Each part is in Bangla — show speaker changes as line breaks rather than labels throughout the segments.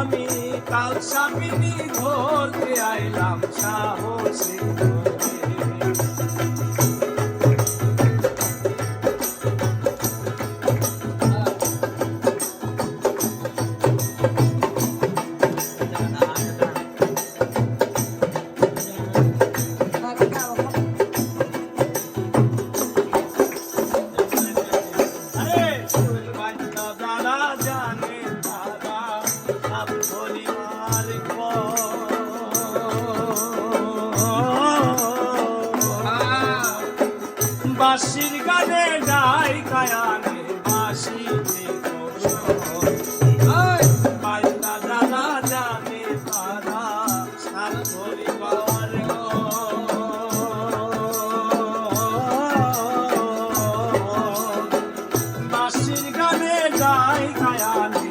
আমি কাল সামিনী ধরতে আইলাম সাহসী। বাসির গানে যাই কায়ানে বাসিতে পাইতা দাদা জানে তারা সার ধরি পাওয়ার বাসির গানে যাই কায়ানে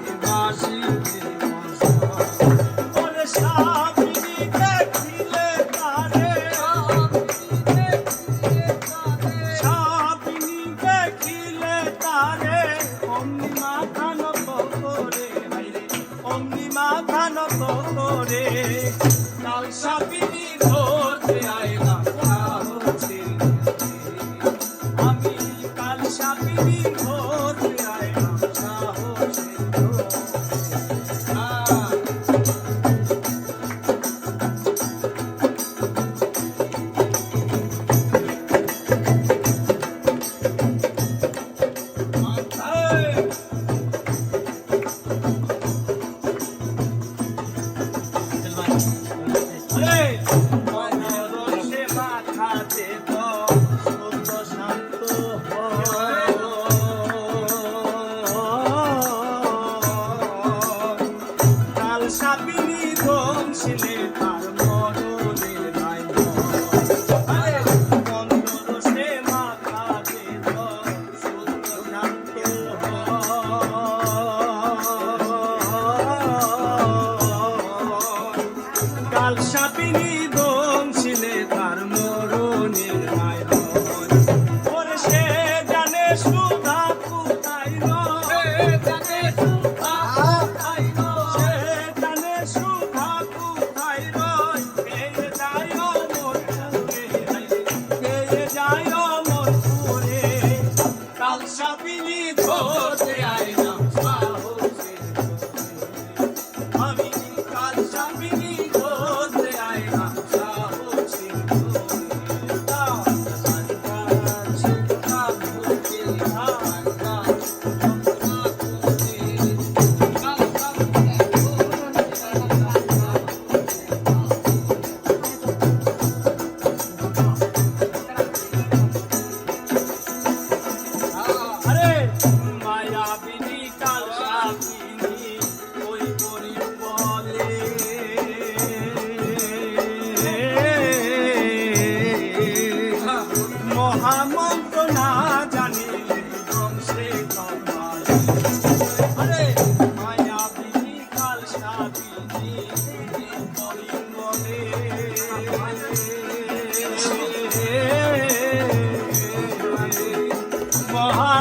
পাপিনী দংশিলে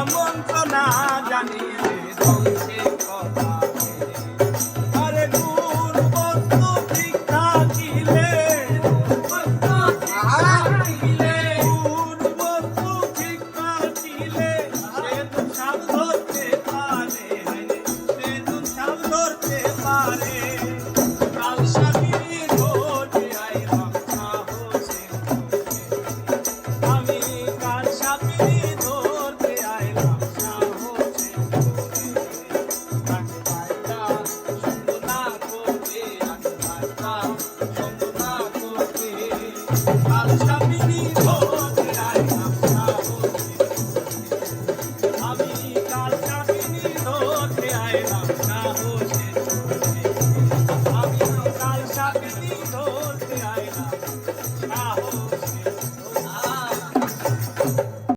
মন্ত্রণা জানিয়ে